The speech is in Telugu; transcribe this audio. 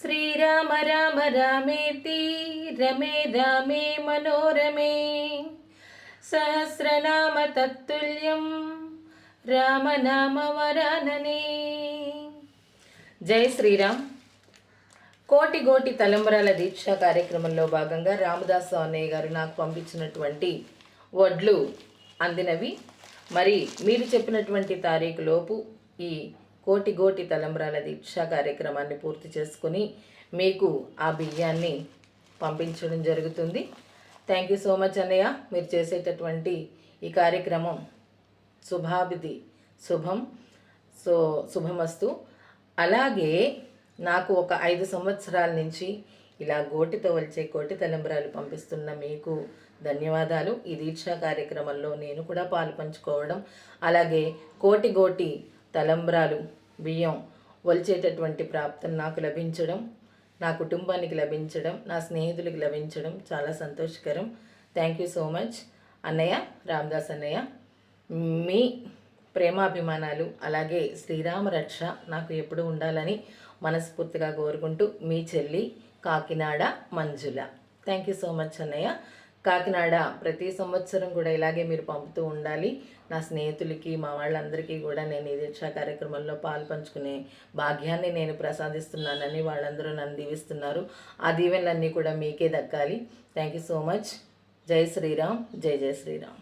శ్రీరామ రామ రామేతి రమే రామే మనోరమే. సహస్రనామ తత్తుల్యం రామనామ వరాననే. జై శ్రీరామ్. కోటి గోటి తలంబరాల దీక్ష కార్యక్రమంలో భాగంగా రామదాసు అన్నయ్య గారు నాకు పంపించినటువంటి వడ్లు అందినవి. మరి మీరు చెప్పినటువంటి తారీఖు లోపు ఈ కోటి గోటి తలంబ్రాల దీక్ష కార్యక్రమాన్ని పూర్తి చేసుకుని మీకు ఆ బియ్యాన్ని పంపించడం జరుగుతుంది. థ్యాంక్ యూ సో మచ్ అన్నయ్య. మీరు చేసేటటువంటి ఈ కార్యక్రమం శుభాభిధి శుభం సో శుభమస్తు. అలాగే నాకు ఒక ఐదు సంవత్సరాల నుంచి ఇలా గోటితో వచ్చే కోటి తలంబ్రాలు పంపిస్తున్న మీకు ధన్యవాదాలు. ఈ దీక్షా కార్యక్రమంలో నేను కూడా పాలు పంచుకోవడం అలాగే కోటి గోటి తలంబ్రాలు బియ్యం ఒలిచేటటువంటి ప్రాప్తం నాకు లభించడం నా కుటుంబానికి లభించడం నా స్నేహితులకు లభించడం చాలా సంతోషకరం. థ్యాంక్ యూ సో మచ్ అన్నయ్య రామదాస్ అన్నయ్య మీ ప్రేమాభిమానాలు అలాగే శ్రీరామ రక్ష నాకు ఎప్పుడు ఉండాలని మనస్ఫూర్తిగా కోరుకుంటూ మీ చెల్లి Kakinada Manjula. Thank you so much అన్నయ్య. కాకినాడ ప్రతి సంవత్సరం కూడా ఇలాగే మీరు పంపుతూ ఉండాలి. నా స్నేహితులకి మా వాళ్ళందరికీ కూడా నేను ఈ దీక్షా కార్యక్రమంలో పాల్పంచుకునే భాగ్యాన్ని నేను ప్రసాదిస్తున్నానని వాళ్ళందరూ నన్ను దీవిస్తున్నారు. ఆ దీవెనలన్నీ కూడా మీకే దక్కాలి. Thank you so much Jai Shriram. Jai జై శ్రీరామ్.